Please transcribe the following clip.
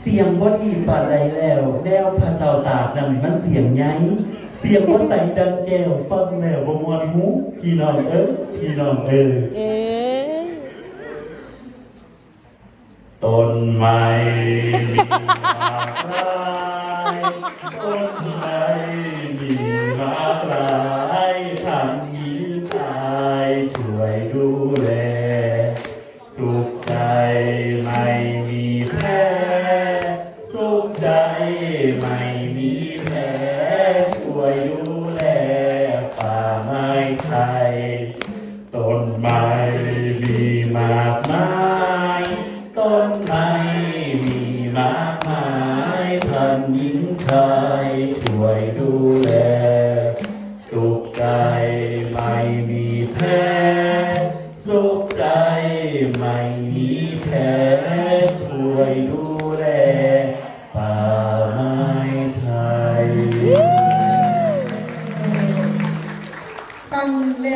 เสียงบดีปานใดแล้ว แนวพระเจ้าตากนั่นมันเสียงไงเสียงว่าใสดังแก้วฟังแล้วบ่มวนหูพี่น้องเอ้พี่น้องเอ้อต้นไม้ต้นไม้ ดูแล สุขใจไม่มีแพ้สุขใจไม่มีแพ้ช่วยดูแลป่าไม้ไทย ต้นไม้มีมากมาย ต้นไม้มีมากมายท่านหญิงชายช่วยดูแล สุขใจ กใจไม่มีแผลช่วยดูแลป่าไม้ไทยตั้งเลย